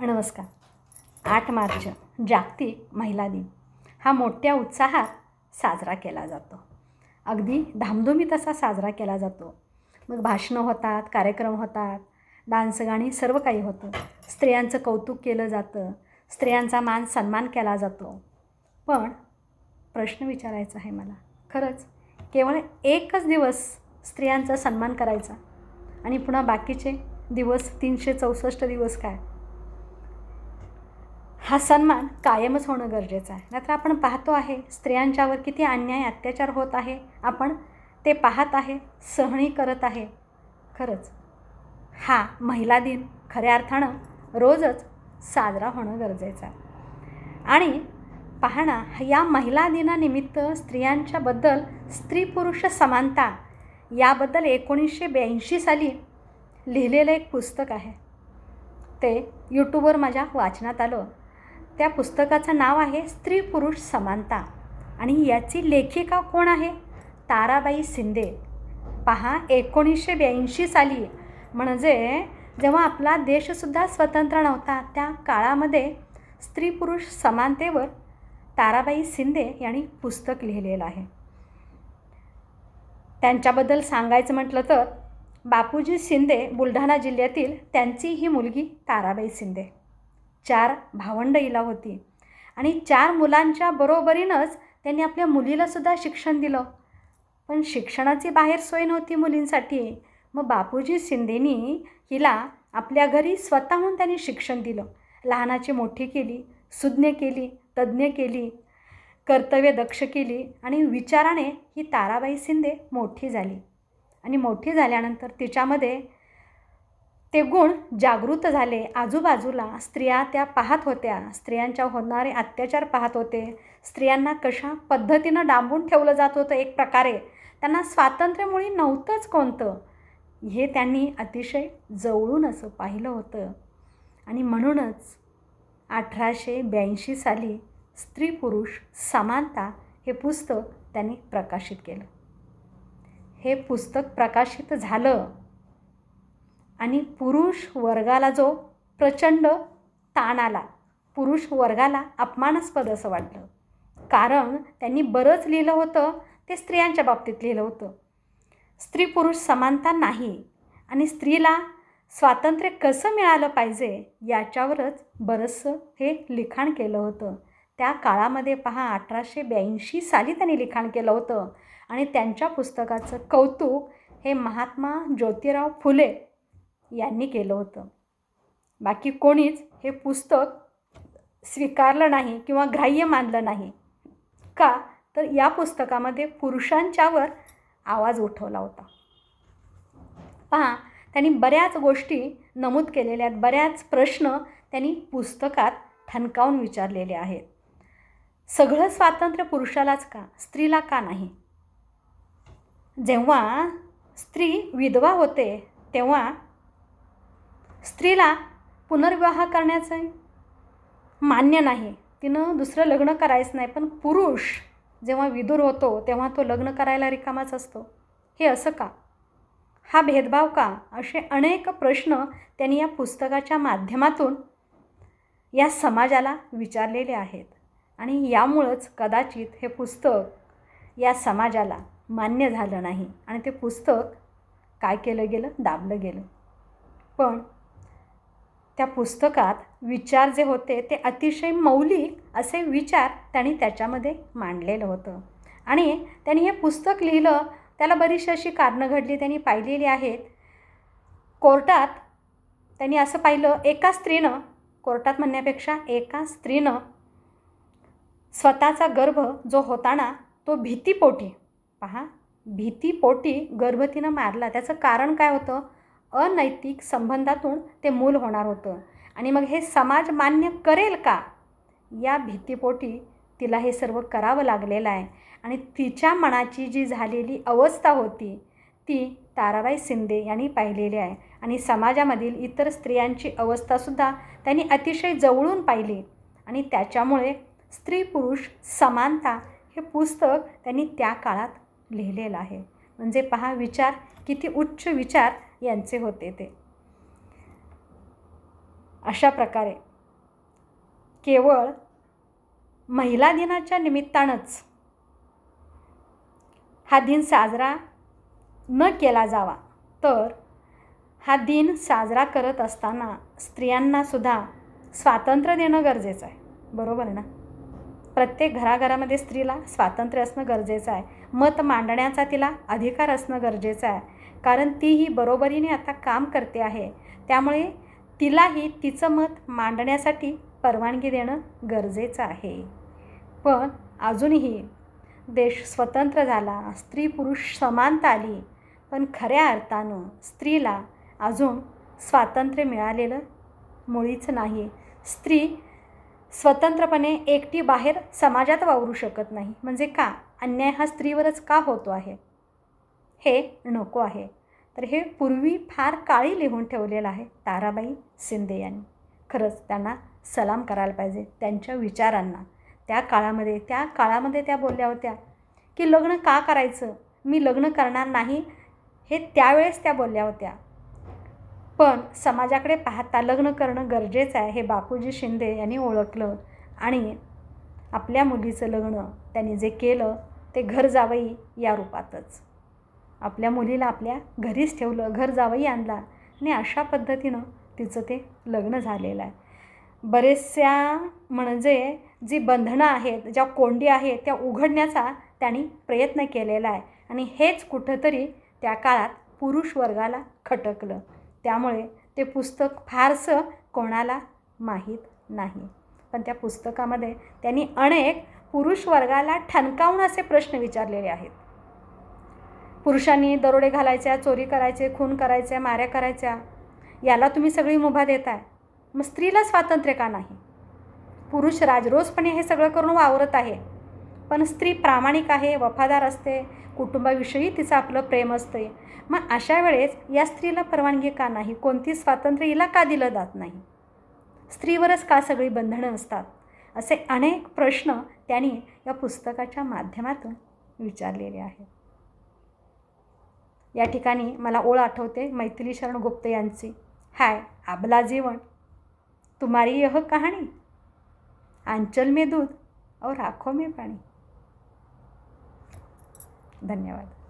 नमस्कार. आठ मार्च जागतिक महिला दिन. हा मोठ्या उत्साहात साजरा केला जातो. अगदी धामधुमीत असा साजरा केला जातो. मग भाषणं होतात कार्यक्रम होतात डान्स गाणी सर्व काही होतं. स्त्रियांचं कौतुक केलं जातं स्त्रियांचा मान सन्मान केला जातो. पण प्रश्न विचारायचा आहे मला. खरंच केवळ एकच दिवस स्त्रियांचा सन्मान करायचा? आणि पुन्हा बाकीचे दिवस तीनशे चौसष्ट दिवस काय? हा सन्मान कायमच होणं गरजेचं आहे. नाहीतर आपण पाहतो आहे स्त्रियांच्यावर किती अन्याय अत्याचार होत आहे. आपण ते पाहत आहे सहणी करत आहे. खरंच हा महिला दिन खऱ्या अर्थानं रोजच साजरा होणं गरजेचं आहे. आणि पाहणा या महिला दिनानिमित्त स्त्रियांच्याबद्दल स्त्री पुरुष समानता याबद्दल एकोणीसशे ब्याऐंशी साली लिहिलेलं एक पुस्तक आहे. ते यूट्यूबवर माझ्या वाचनात आलं. त्या पुस्तकाचं नाव आहे स्त्री पुरुष समानता. आणि याची लेखिका कोण आहे? ताराबाई शिंदे. पहा एकोणीसशे ब्याऐंशी साली. म्हणजे जेव्हा आपला देशसुद्धा स्वतंत्र नव्हता त्या काळामध्ये स्त्री पुरुष समानतेवर ताराबाई शिंदे यांनी पुस्तक लिहिलेलं आहे. त्यांच्याबद्दल सांगायचं म्हटलं तर बापूजी शिंदे बुलढाणा जिल्ह्यातील त्यांची ही मुलगी ताराबाई शिंदे. चार भावंड हिला होती. आणि चार मुलांच्या बरोबरीनंच त्यांनी आपल्या मुलीलासुद्धा शिक्षण दिलं. पण शिक्षणाची बाहेर सोय नव्हती मुलींसाठी. मग बापूजी शिंदेनी हिला आपल्या घरी स्वतःहून त्यांनी शिक्षण दिलं. लहानाची मोठी केली सुज्ञ केली तज्ज्ञ केली कर्तव्य दक्ष केली आणि विचाराने ही ताराबाई शिंदे मोठी झाली. आणि मोठी झाल्यानंतर तिच्यामध्ये ते गुण जागृत झाले. आजूबाजूला स्त्रिया त्या पाहत होत्या. स्त्रियांच्या होणारे अत्याचार पाहत होते. स्त्रियांना कशा पद्धतीनं डांबून ठेवलं जात होतं एक प्रकारे? त्यांना स्वातंत्र्यमुळे नव्हतंच कोणतं? हे त्यांनी अतिशय जवळून असं पाहिलं होतं. आणि म्हणूनच अठराशे ब्याऐंशी साली स्त्री पुरुष समानता हे पुस्तक त्यांनी प्रकाशित केलं. हे पुस्तक प्रकाशित झालं. आणि पुरुष वर्गाला जो प्रचंड ताण आला पुरुष वर्गाला अपमानास्पद असं वाटलं. कारण त्यांनी बरंच लिहिलं होतं ते स्त्रियांच्या बाबतीत लिहिलं होतं. स्त्री पुरुष समानता नाही आणि स्त्रीला स्वातंत्र्य कसं मिळालं पाहिजे याच्यावरच बरंचसं हे लिखाण केलं होतं. त्या काळामध्ये पहा अठराशे ब्याऐंशी साली त्यांनी लिखाण केलं होतं. आणि त्यांच्या पुस्तकाचं कौतुक हे महात्मा ज्योतिराव फुले यांनी केलं होतं. बाकी कोणीच हे पुस्तक स्वीकारलं नाही किंवा ग्राह्य मानलं नाही. का? तर या पुस्तकामध्ये पुरुषांच्यावर आवाज उठवला होता. पहा त्यांनी बऱ्याच गोष्टी नमूद केलेल्या आहेत. बऱ्याच प्रश्न त्यांनी पुस्तकात ठणकावून विचारलेले आहेत. सगळं स्वातंत्र्य पुरुषालाच का? स्त्रीला का नाही? जेव्हा स्त्री विधवा होते तेव्हा स्त्रीला पुनर्विवाह करण्याचं मान्य नाही. तिनं दुसरं लग्न करायचं नाही पण पुरुष जेव्हा विदूर होतो तेव्हा तो लग्न करायला रिकामाच असतो. हे असं का? हा भेदभाव का? असे अनेक प्रश्न त्यांनी या पुस्तकाच्या माध्यमातून या समाजाला विचारलेले आहेत. आणि यामुळंच कदाचित हे पुस्तक या समाजाला मान्य झालं नाही. आणि ते पुस्तक काय केलं गेलं? दाबलं गेलं. पण त्या पुस्तकात विचार जे होते ते अतिशय मौलिक असे विचार त्यांनी त्याच्यामध्ये मांडलेलं होतं. आणि त्यांनी हे पुस्तक लिहिलं त्याला बरीचशी अशी कारणं घडली त्यांनी पाहिलेली आहेत. कोर्टात त्यांनी असं पाहिलं एका स्त्रीनं कोर्टात म्हणण्यापेक्षा एका स्त्रीनं स्वतःचा गर्भ जो होताना तो भीतीपोटी पहा भीतीपोटी गर्भ तिनं मारला. त्याचं कारण काय होतं? अनैतिक संबंधातून ते मूल होणार होतं. आणि मग हे समाज मान्य करेल का? या भीतीपोटी तिला हे सर्व करावं लागलेलं आहे. आणि तिच्या मनाची जी झालेली अवस्था होती ती ताराबाई शिंदे यांनी पाहिलेली आहे. आणि समाजामधील इतर स्त्रियांची अवस्थासुद्धा त्यांनी अतिशय जवळून पाहिली. आणि त्याच्यामुळे स्त्री पुरुष समानता हे पुस्तक त्यांनी त्या काळात लिहिलेलं आहे. म्हणजे पहा विचार किती उच्च विचार यांचे होते ते. अशा प्रकारे केवळ महिला दिनाच्या निमित्तानंच हा दिन साजरा न केला जावा तर हा दिन साजरा करत असताना स्त्रियांनासुद्धा स्वातंत्र्य देणं गरजेचं आहे. बरोबर ना? प्रत्येक घराघरामध्ये स्त्रीला स्वातंत्र्य असणं गरजेचं आहे. मत मांडण्याचा तिला अधिकार असणं गरजेचं आहे. कारण तीही बरोबरीने आता काम करते आहे. त्यामुळे तिलाही तिचं मत मांडण्यासाठी परवानगी देणं गरजेचं आहे. पण अजूनही देश स्वतंत्र झाला स्त्री पुरुष समानता आली पण खऱ्या अर्थानं स्त्रीला अजून स्वातंत्र्य मिळालेलं मुळीच नाही. स्त्री स्वतंत्रपणे एकटी बाहेर समाजात वावरू शकत नाही. म्हणजे का? अन्याय हा स्त्रीवरच का होतो आहे? हे नको आहे. तर हे पूर्वी फार काळी लिहून ठेवलेलं आहे ताराबाई शिंदे यांनी. खरंच त्यांना सलाम करायला पाहिजे त्यांच्या विचारांना. त्या काळामध्ये त्या काळामध्ये त्या बोलल्या होत्या की लग्न का करायचं? मी लग्न करणार नाही हे त्यावेळेस त्या बोलल्या होत्या. पण समाजाकडे पाहता लग्न करणं गरजेचं आहे हे बापूजी शिंदे यांनी ओळखलं आणि आपल्या मुलीचं लग्न त्यांनी जे केलं ते घर जावई या रूपातच. आपल्या मुलीला आपल्या घरीच ठेवलं घर जावई आणला. आणि अशा पद्धतीनं तिचं ते लग्न झालेलं आहे. बरेचशा म्हणजे जी बंधनं आहेत ज्या कोंडी आहेत त्या उघडण्याचा त्यांनी प्रयत्न केलेला आहे. आणि हेच कुठंतरी त्या काळात पुरुष वर्गाला खटकलं. त्यामुळे ते पुस्तक फारसं कोणाला माहीत नाही. पण त्या पुस्तकामध्ये त्यांनी अनेक पुरुष वर्गाला ठणकावून असे प्रश्न विचारलेले आहेत. पुरुषांनी दरोडे घालायच्या चोरी करायचे खून करायच्या माऱ्या करायच्या याला तुम्ही सगळी मुभा देताय. मग स्त्रीला स्वातंत्र्य का नाही? पुरुष राजरोसपणे हे सगळं करून वावरत आहे. पण स्त्री प्रामाणिक आहे वफादार असते कुटुंबाविषयी तिचं आपलं प्रेम असते. मग अशा वेळेस या स्त्रीला परवानगी का नाही? कोणती स्वातंत्र्य हिला का दिलं जात नाही? स्त्रीवरच का सगळी बंधनं असतात? असे अनेक प्रश्न त्यांनी या पुस्तकाच्या माध्यमातून विचारलेले आहेत. या ठिकाणी मला ओळ आठवते मैथिली शरण गुप्ते यांची. हाय आबला जीवन. तुम्हारी यह कहाणी. आंचल में दूध और आँखों में पाणी. धन्यवाद.